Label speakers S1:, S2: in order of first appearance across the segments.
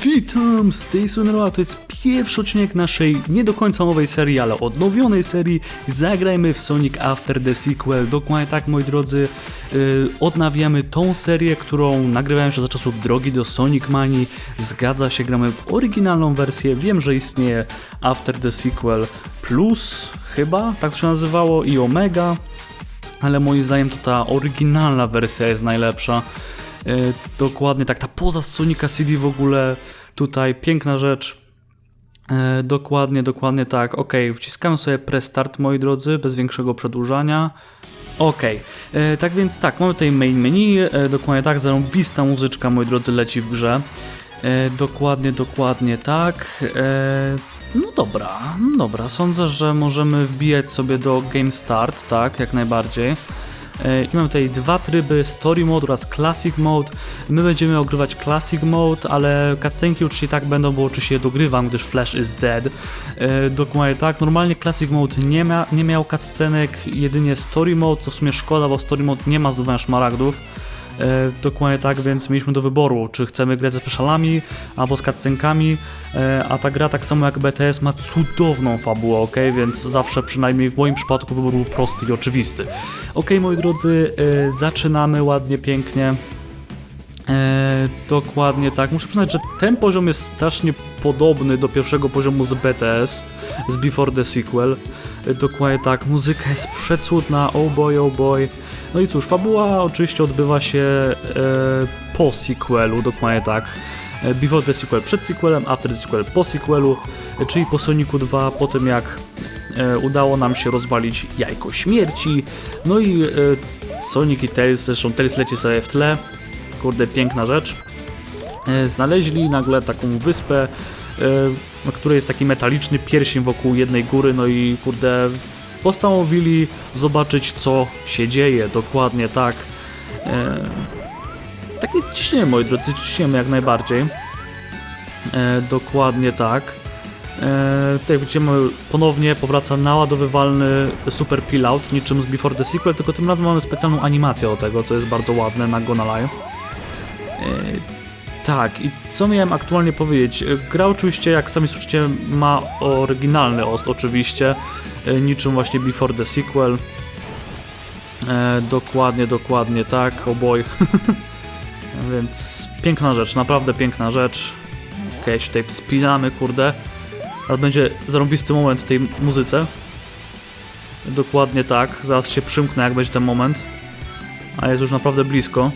S1: Witam z tej strony to jest pierwszy odcinek naszej nie do końca nowej serii, ale odnowionej serii Zagrajmy w Sonic After the Sequel. Dokładnie tak, moi drodzy, yy, odnawiamy tą serię, którą nagrywałem się za czasów drogi do Sonic Manii. Zgadza się, gramy w oryginalną wersję. Wiem, że istnieje After the Sequel Plus, chyba, tak to się nazywało, i Omega, ale moim zdaniem to ta oryginalna wersja jest najlepsza. E, dokładnie tak, ta poza Sonika CD w ogóle tutaj piękna rzecz. E, dokładnie, dokładnie tak. Ok, wciskamy sobie prestart, moi drodzy, bez większego przedłużania. Ok, e, tak więc tak, mamy tutaj main menu, e, dokładnie tak, zarąbista muzyczka, moi drodzy, leci w grze. E, dokładnie, dokładnie tak. E, no dobra, no dobra, sądzę, że możemy wbijać sobie do Game Start, tak, jak najbardziej. E, I mamy tutaj dwa tryby, Story Mode oraz Classic Mode. My będziemy ogrywać Classic Mode, ale cutscenki oczywiście tak będą, bo oczywiście je dogrywam, gdyż Flash is dead. E, Dokładnie tak, normalnie Classic Mode nie, mia nie miał cutscenek, jedynie Story Mode, co w sumie szkoda, bo Story Mode nie ma zdobywania szmaragdów. E, dokładnie tak, więc mieliśmy do wyboru, czy chcemy grać ze specialami albo z cutscenkami, e, a ta gra tak samo jak BTS ma cudowną fabułę, ok? Więc zawsze przynajmniej w moim przypadku wybór był prosty i oczywisty. Ok, moi drodzy, e, zaczynamy ładnie, pięknie. Dokładnie tak. Muszę przyznać, że ten poziom jest strasznie podobny do pierwszego poziomu z BTS, z Before the Sequel. Dokładnie tak. Muzyka jest przecudna, oh boy, oh boy. No i cóż, fabuła oczywiście odbywa się e, po sequelu, dokładnie tak. E, Before the sequel przed sequelem, after the sequel po sequelu, e, czyli po Sonicu 2, po tym jak udało nam się rozwalić jajko śmierci. No i Sonic i Tails, zresztą Tails leci sobie w tle, kurde piękna rzecz. Znaleźli nagle taką wyspę, na której jest taki metaliczny pierścień wokół jednej góry, no i kurde postanowili zobaczyć co się dzieje, dokładnie tak. E, takie ciśniemy moi drodzy, ciśniemy jak najbardziej. E, dokładnie tak. E, tutaj widzimy ponownie powraca naładowywalny super pillout, niczym z Before the Sequel, tylko tym razem mamy specjalną animację do tego, co jest bardzo ładne na Gonalai. E, tak, i co miałem aktualnie powiedzieć? E, Gra oczywiście, jak sami słyszycie, ma oryginalny ost, oczywiście, e, niczym właśnie Before the Sequel. E, dokładnie, dokładnie tak, oboj. Więc piękna rzecz, naprawdę piękna rzecz. Okej, się tutaj wspinamy, kurde. Teraz będzie zarąbisty moment w tej muzyce. Dokładnie tak, zaraz się przymknę, jak będzie ten moment. A jest już naprawdę blisko.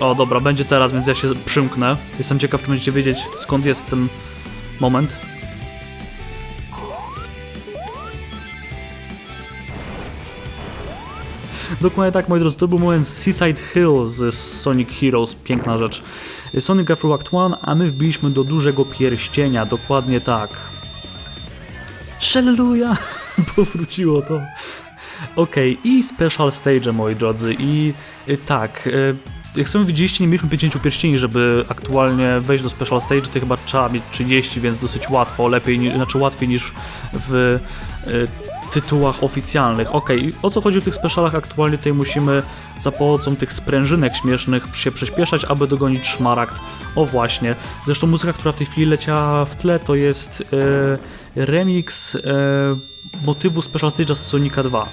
S1: O, dobra, będzie teraz, więc ja się przymknę. Jestem ciekaw, czy będziecie wiedzieć, skąd jest ten moment. Dokładnie tak, moi drodzy, to był moment Seaside Hill z Sonic Heroes, piękna rzecz. Sonic Through Act 1, a my wbiliśmy do dużego pierścienia, dokładnie tak. Shalleluja! Powróciło to. Okej, i special stage, moi drodzy, i y, tak, y, jak sami widzieliście, nie mieliśmy 50 pierścieni, żeby aktualnie wejść do special stage, to chyba trzeba mieć 30, więc dosyć łatwo, lepiej, znaczy łatwiej niż w y, tytułach oficjalnych. Okej, o co chodzi w tych specialach? Aktualnie tutaj musimy za pomocą tych sprężynek śmiesznych się przyspieszać, aby dogonić szmaragd. O właśnie. Zresztą muzyka, która w tej chwili leciała w tle, to jest e, remix e, motywu Special Stage'a z Sonica 2.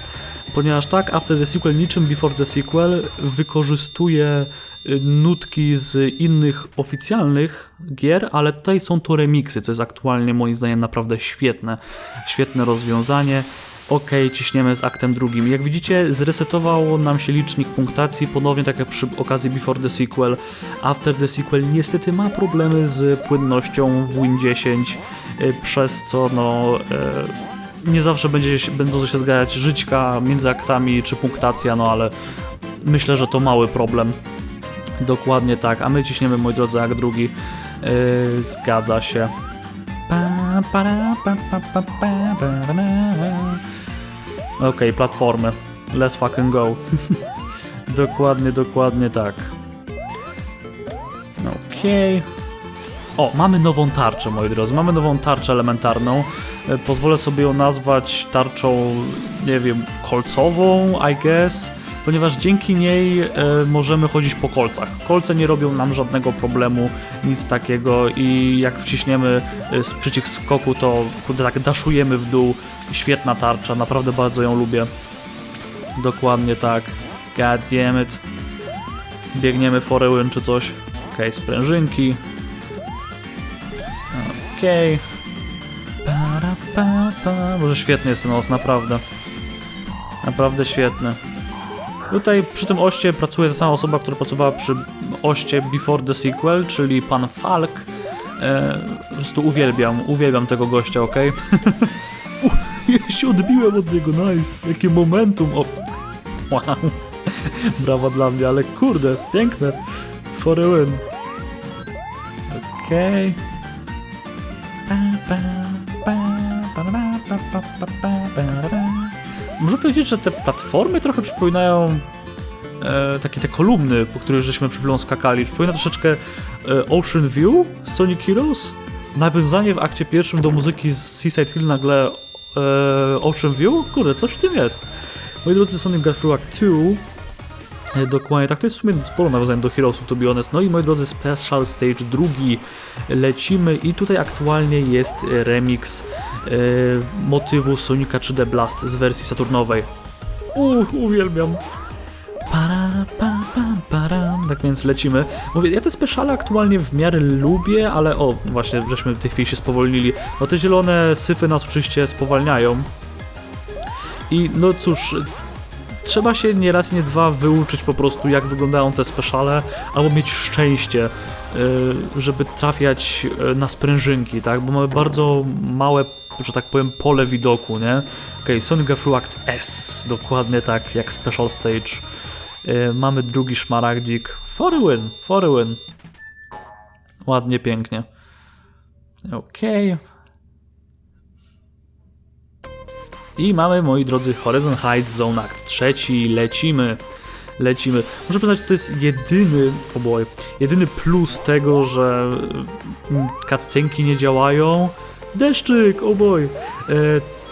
S1: Ponieważ tak, After the Sequel, niczym Before the Sequel, wykorzystuje y, nutki z innych oficjalnych gier, ale tutaj są to remiksy, co jest aktualnie moim zdaniem naprawdę świetne. Świetne rozwiązanie. Ok, ciśniemy z aktem drugim. Jak widzicie, zresetowało nam się licznik punktacji, ponownie tak jak przy okazji Before the Sequel. After the Sequel niestety ma problemy z płynnością w Win 10, y, przez co no... e, nie zawsze będzie będą się zgadzać żyćka między aktami czy punktacja, no ale myślę, że to mały problem. Dokładnie tak, a my ciśniemy, moi drodzy, akt drugi. Yy, zgadza się. Okej, platformy. Let's fucking go. dokładnie, dokładnie tak. Okej. O, mamy nową tarczę, moi drodzy. Mamy nową tarczę elementarną. E, Pozwolę sobie ją nazwać tarczą, nie wiem, kolcową, I guess. ponieważ dzięki niej e, możemy chodzić po kolcach. Kolce nie robią nam żadnego problemu, nic takiego i jak wciśniemy e, z przycisk skoku, to kurde, tak daszujemy w dół. Świetna tarcza, naprawdę bardzo ją lubię. Dokładnie tak. God damn it. Biegniemy forełyn czy coś. Okej, sprężynki. Okej. Para, pa, pa. Może świetny jest ten os, naprawdę. Naprawdę świetny. Tutaj przy tym oście pracuje ta sama osoba, która pracowała przy oście Before the Sequel, czyli pan Falk. E, po prostu uwielbiam, uwielbiam tego gościa, ok? ja się odbiłem od niego, nice. Jakie momentum. O. Wow. Brawa dla mnie, ale kurde, piękne. For a win. Okej. Muszę powiedzieć, że te platformy trochę przypominają e, takie te kolumny, po których żeśmy przed skakali. Przypomina troszeczkę e, Ocean View z Sonic Heroes. Nawiązanie w akcie pierwszym do muzyki z Seaside Hill nagle e, Ocean View? Kurde, coś w tym jest. Moi drodzy, Sonic Act 2 E, Dokładnie, tak to jest w sumie sporo nawiązań do Heroesów, to be honest. No i moi drodzy, Special Stage drugi lecimy i tutaj aktualnie jest remix motywu Sonika 3D Blast z wersji Saturnowej. Uch, uwielbiam. Para, pa, pa. Tak więc lecimy. Mówię, ja te speciale aktualnie w miarę lubię, ale o, właśnie, żeśmy w tej chwili się spowolnili. No te zielone syfy nas oczywiście spowalniają. I no cóż, trzeba się nie raz, nie dwa wyuczyć po prostu, jak wyglądają te speciale, albo mieć szczęście, y, żeby trafiać y, na sprężynki, tak? Bo mamy bardzo małe, że tak powiem, pole widoku, nie? Ok, Sonic Through Act S, dokładnie tak jak Special Stage. Y, Mamy drugi szmaragdzik. For a win, win. Ładnie, pięknie. Okej. I mamy, moi drodzy, Horizon Heights Zone Act trzeci, lecimy, lecimy. Muszę przyznać, to jest jedyny, oboj, jedyny plus tego, że mm, cutscenki nie działają. Deszczyk, oboj. E,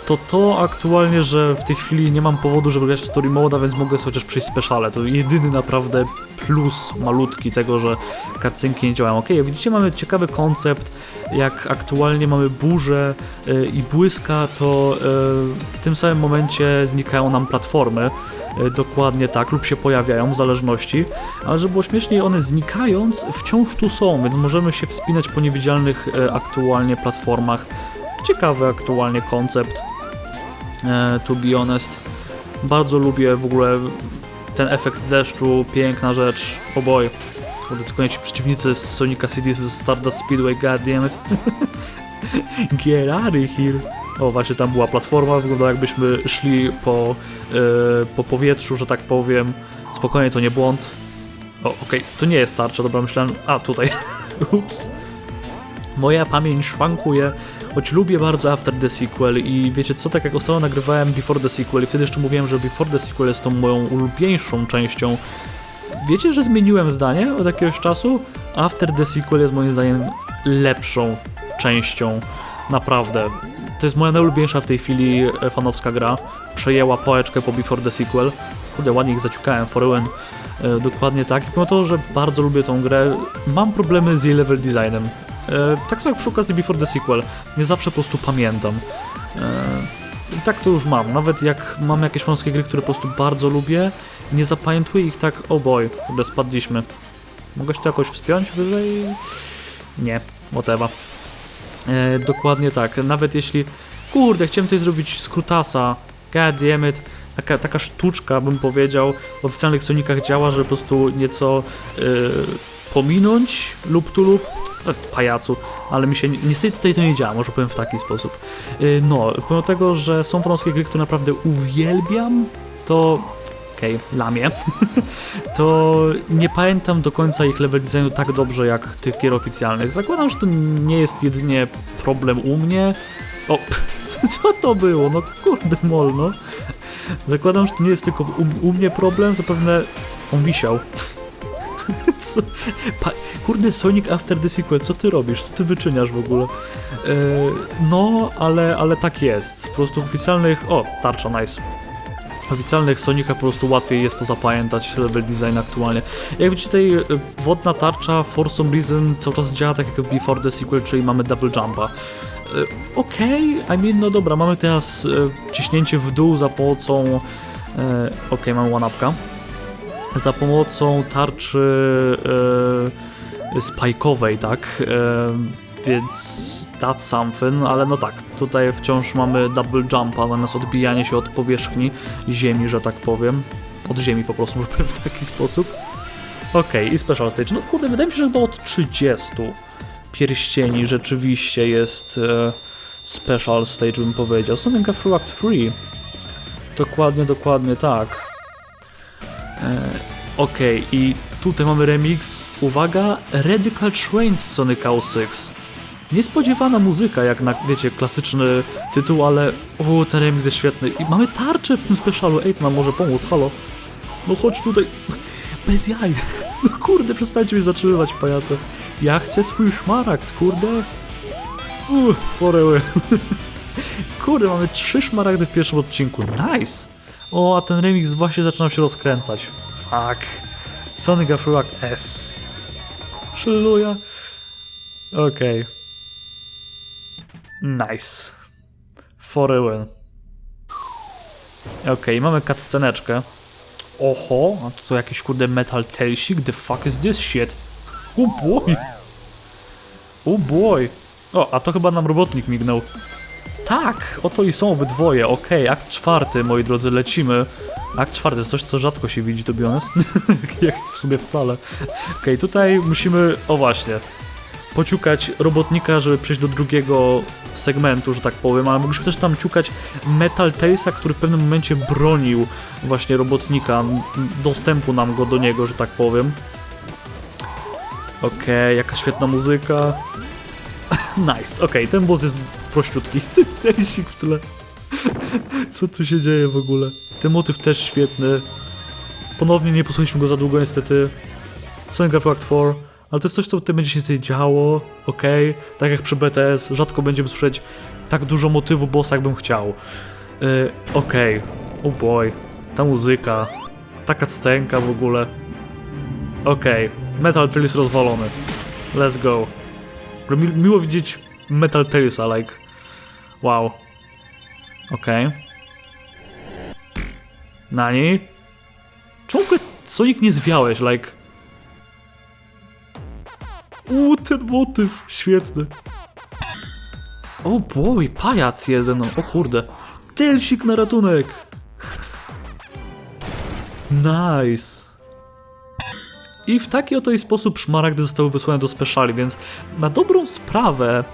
S1: to to aktualnie, że w tej chwili nie mam powodu, żeby grać w story mode, więc mogę sobie chociaż przejść speciale. To jedyny naprawdę plus malutki tego, że cutscenki nie działają. Ok, jak widzicie mamy ciekawy koncept, jak aktualnie mamy burzę e, i błyska, to e, w tym samym momencie znikają nam platformy. E, Dokładnie tak, lub się pojawiają w zależności, ale żeby było śmieszniej, one znikając wciąż tu są, więc możemy się wspinać po niewidzialnych e, aktualnie platformach. Ciekawy aktualnie koncept, to be honest. Bardzo lubię w ogóle ten efekt deszczu, piękna rzecz, oboj. Kurde, tylko ci przeciwnicy z Sonica City z Stardust Speedway, goddammit. Get out of here. O, właśnie tam była platforma, wygląda jakbyśmy szli po, e, po powietrzu, że tak powiem. Spokojnie, to nie błąd. O, okej, to nie jest tarcza, dobra, myślałem... A, tutaj. Ups. Moja pamięć szwankuje, choć lubię bardzo After the Sequel i wiecie co, tak jak ostatnio nagrywałem Before the Sequel i wtedy jeszcze mówiłem, że Before the Sequel jest tą moją ulubieńszą częścią. Wiecie, że zmieniłem zdanie od jakiegoś czasu? After the Sequel jest moim zdaniem lepszą częścią. Naprawdę. To jest moja najulubieńsza w tej chwili e, fanowska gra. Przejęła pałeczkę po Before the Sequel. Kurde, ładnie ich zaciukałem, Foruen. E, dokładnie tak. I pomimo to, że bardzo lubię tą grę, mam problemy z jej level designem. E, tak samo jak przy okazji Before the Sequel. Nie zawsze po prostu pamiętam. E, I tak to już mam. Nawet jak mam jakieś fanowskie gry, które po prostu bardzo lubię, nie zapamiętuję ich tak, o boy, kurde, spadliśmy. Mogę się to jakoś wspiąć wyżej? Nie, whatever. E, dokładnie tak. Nawet jeśli. Kurde, chciałem tutaj zrobić skrótasa. God damn it. Taka, taka sztuczka, bym powiedział, w oficjalnych Sonicach działa, że po prostu nieco e, pominąć lub tu lub. Pajacu, ale mi się ni- niestety tutaj to nie działa, może powiem w taki sposób. E, no, pomimo tego, że są franuskie gry, które naprawdę uwielbiam, to. Okej, lamię. to nie pamiętam do końca ich level designu tak dobrze jak tych gier oficjalnych. Zakładam, że to nie jest jedynie problem u mnie. O, co to było? No kurde mol, no. Zakładam, że to nie jest tylko u, u mnie problem, zapewne on wisiał. Co? Pa, kurde, Sonic After the Sequel, co ty robisz? Co ty wyczyniasz w ogóle? E, no, ale, ale tak jest. Po prostu w oficjalnych... O, tarcza, nice. oficjalnych Sonika po prostu łatwiej jest to zapamiętać, level design aktualnie. Jak widzicie tutaj e, wodna tarcza for some reason cały czas działa tak jak w Before the Sequel, czyli mamy double jumpa. E, Okej, I mean, no dobra, mamy teraz ciśnięcie w dół za pomocą... Okej, mamy one-upka. Za pomocą tarczy spajkowej, tak? Więc that's something, ale no tak, tutaj wciąż mamy double jumpa zamiast odbijania się od powierzchni ziemi, że tak powiem. Od ziemi po prostu, w taki sposób. Okej, i special stage. No kurde, wydaje mi się, że chyba od 30 pierścieni rzeczywiście jest e, special stage, bym powiedział. Sonic Through Act 3. Dokładnie, dokładnie tak. E, Okej, i tutaj mamy remix, uwaga, Radical Train z Sonic 6. Niespodziewana muzyka, jak na, wiecie, klasyczny tytuł, ale o, ten remix jest świetny. I mamy tarczę w tym specialu, ej, nam może pomóc, halo. No chodź tutaj, bez jaj. No kurde, przestańcie mnie zatrzymywać, pajace. Ja chcę swój szmaragd, kurde. Uff, forever. Kurde, mamy trzy szmaragdy w pierwszym odcinku, nice. O, a ten remix właśnie zaczynał się rozkręcać. Fuck. Sonic Afro Act S. Szyluja. Okej. Nice. For win. Okej, mamy cutsceneczkę. Oho, a to, to jakiś kurde metal tailsik? The fuck is this shit? Oh boy! Oh boy! O, a to chyba nam robotnik mignął. Tak, oto i są obydwoje. Okej, akt czwarty, moi drodzy, lecimy. Akt czwarty, coś co rzadko się widzi, to be honest. Jak w sumie wcale. Okej, tutaj musimy, o właśnie, pociukać robotnika, żeby przejść do drugiego segmentu, że tak powiem, ale mogliśmy też tam ciukać Metal Tailsa, który w pewnym momencie bronił właśnie robotnika, dostępu nam go do niego, że tak powiem. Okej, jaka świetna muzyka. nice, okej, ten boss jest prościutki. Tailsik w tle. Co tu się dzieje w ogóle? Ten motyw też świetny. Ponownie nie posłuchaliśmy go za długo niestety. Sonic Act 4, ale to jest coś, co tutaj będzie się tutaj działo, okej, tak jak przy BTS, rzadko będziemy słyszeć tak dużo motywu bossa, jakbym chciał. Yy, okej, oh boy, ta muzyka, taka scenka w ogóle. Okej, Metal Tails rozwalony. Let's go. Mi miło widzieć Metal Tailsa, like, wow. Okej. Nani? Czemu Sonic nie zwiałeś, like... Uuu, ten motyw, świetny. O boy, pajac jeden, o kurde. Tylsik na ratunek. Nice. I w taki oto sposób szmaragdy zostały wysłane do speciali, więc na dobrą sprawę,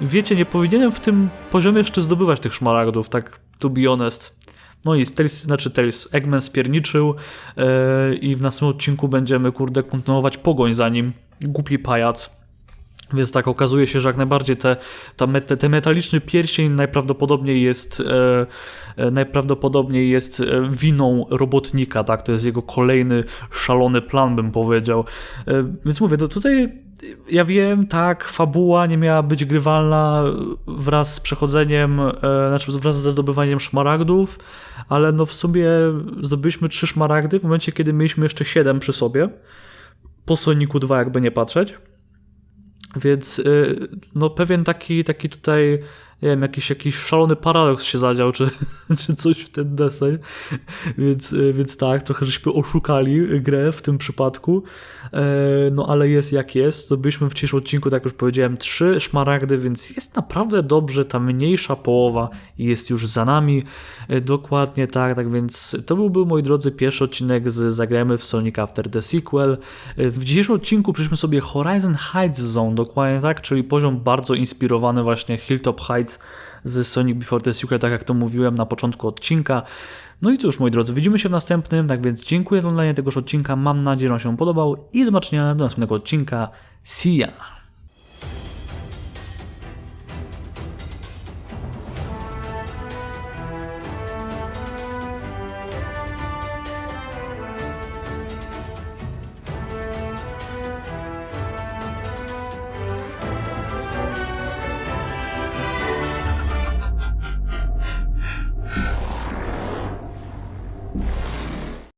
S1: wiecie, nie powinienem w tym poziomie jeszcze zdobywać tych szmaragdów, tak to be honest. No i Tails, znaczy Tails, Eggman spierniczył yy, i w następnym odcinku będziemy, kurde, kontynuować pogoń za nim. Głupi pajac. Więc tak, okazuje się, że jak najbardziej te, ta ten metaliczny pierścień najprawdopodobniej jest e, e, najprawdopodobniej jest e, winą robotnika, tak? To jest jego kolejny szalony plan, bym powiedział. E, więc mówię, to tutaj ja wiem, tak, fabuła nie miała być grywalna wraz z przechodzeniem, e, znaczy wraz ze zdobywaniem szmaragdów, ale no w sumie zdobyliśmy trzy szmaragdy w momencie, kiedy mieliśmy jeszcze siedem przy sobie. Po Sonicu 2 jakby nie patrzeć. Więc y, no pewien taki, taki tutaj, nie wiem, jakiś, jakiś szalony paradoks się zadział, czy, czy coś w ten deseń. Więc, y, więc tak, trochę żeśmy oszukali grę w tym przypadku. E, No ale jest jak jest. Zdobyliśmy w dzisiejszym odcinku, tak jak już powiedziałem, trzy szmaragdy, więc jest naprawdę dobrze. Ta mniejsza połowa jest już za nami. E, Dokładnie tak, tak więc to byłby, moi drodzy, pierwszy odcinek z Zagrajmy w Sonic After the Sequel. E, W dzisiejszym odcinku przyszliśmy sobie Horizon Heights Zone, dokładnie tak, czyli poziom bardzo inspirowany właśnie Hilltop Heights z Sonic Before the Sequel, tak jak to mówiłem na początku odcinka. No i cóż, moi drodzy, widzimy się w następnym, tak więc dziękuję za oglądanie tegoż odcinka, mam nadzieję, że on się podobał i zobaczenia do następnego odcinka. See ya!